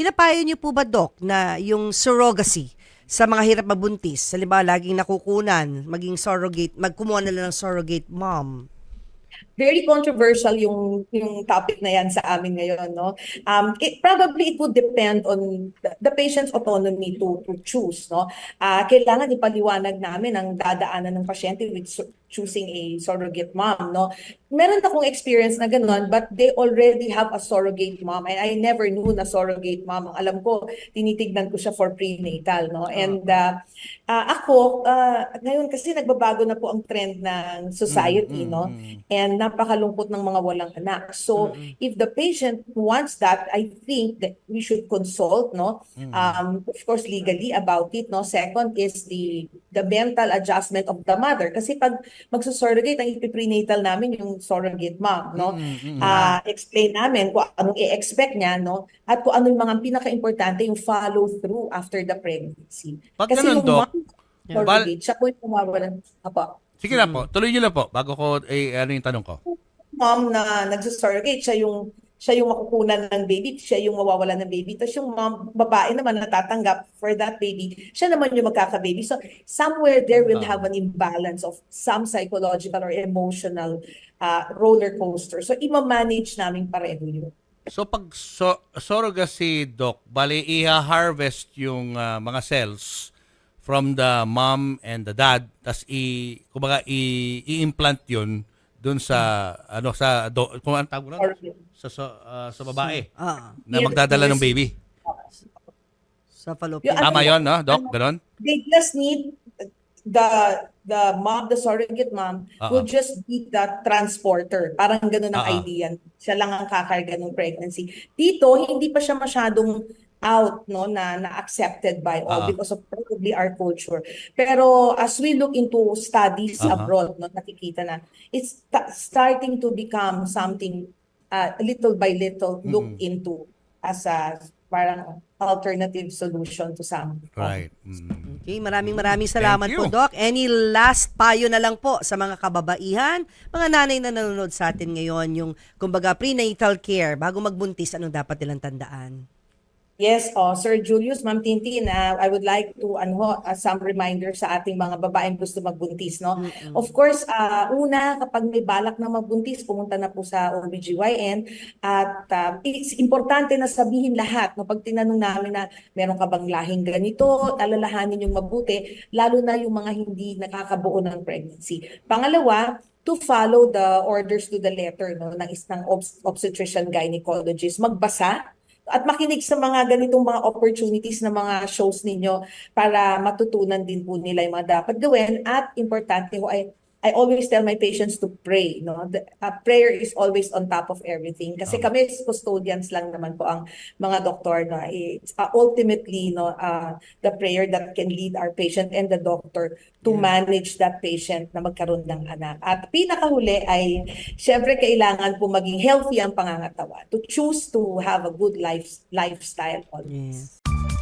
Pinapayo niyo po ba, Doc, na yung surrogacy sa mga hirap mabuntis, halimbawa laging nakukunan, maging surrogate, magkumuha na lang ng surrogate mom. very controversial yung yung topic na yan sa amin ngayon no um it probably it would depend on the, the patient's autonomy to to choose no Ah kailangan ipaliwanag namin ang dadaanan ng pasyente with choosing a surrogate mom no? Meron akong experience na ganun but they already have a surrogate mom and I never knew na surrogate mom ang alam ko. Tinitignan ko siya for prenatal no? And uh, uh, ako uh, ngayon kasi nagbabago na po ang trend ng society Mm, no? mm, and napakalungkot ng mga walang anak. So if the patient wants that, I think that we should consult, no? Um, of course legally about it, no? Second is the the mental adjustment of the mother kasi pag magsusurrogate ang ipiprenatal namin yung surrogate mom, no? Mm, mm, mm. Ah, explain namin kung anong i-expect niya, no? At kung ano yung mga pinaka-importante yung follow through after the pregnancy. Pag kasi ganun, yung Doc, mom Yeah. surrogate, siya po yung pumawalan. Apo. Sige na po, tuloy niyo lang po bago ko eh, ano yung tanong ko. mom na nagsusurrogate, siya yung siya yung makukunan ng baby, siya yung mawawalan ng baby. Tapos yung mom, babae naman na natatanggap for that baby, siya naman yung magkaka-baby. So somewhere there will have an imbalance of some psychological or emotional uh, roller coaster. So ima-manage namin pareho yun. So pag so, surrogacy doc, bali i-harvest yung ah, mga cells from the mom and the dad, tas i kumbaga i- i-implant yun doon sa ano sa do, kung ano tawag? Surrogate. sa sa, ah, sa babae Ah, na magdadala ng baby. sa fallopian. Tama Ano- 'yon, no, doc? Ganon? They just need the the mom, the surrogate mom, Ah, will just be the transporter. Parang ganun ang ah. idea. Siya lang ang kakarga ng pregnancy. Dito, hindi pa siya masyadong out no na na accepted by all ah. because of probably our culture. Pero as we look into studies Aha. abroad no nakikita na it's ta- starting to become something uh, little by little look Mm-mm. into as a parang alternative solution to some Right. Mm. Okay, maraming maraming salamat po. Doc. Any last payo na lang po sa mga kababaihan, mga nanay na nanonood sa atin ngayon, yung kumbaga prenatal care, bago magbuntis, anong dapat nilang tandaan? Yes, oh, Sir Julius, Ma'am Tintin, uh, I would like to ano uh, some reminder sa ating mga babaeng gusto magbuntis, no? Of course, uh, una kapag may balak na magbuntis, pumunta na po sa OBGYN at uh, it's importante na sabihin lahat, no? Pag tinanong namin na meron ka bang lahing ganito, alalahanin yung mabuti, lalo na yung mga hindi nakakabuo ng pregnancy. Pangalawa, to follow the orders to the letter no ng isang obs- obstetrician gynecologist magbasa at makinig sa mga ganitong mga opportunities na mga shows ninyo para matutunan din po nila yung mga dapat gawin. At importante ho ay I always tell my patients to pray no? The, uh, prayer is always on top of everything. Kasi kami custodians lang naman po ang mga doktor no? It's uh, ultimately no uh, the prayer that can lead our patient and the doctor to manage that patient na magkaroon ng anak. At pinakahuli ay syempre kailangan po maging healthy ang pangangatawan to choose to have a good life lifestyle always. Yes.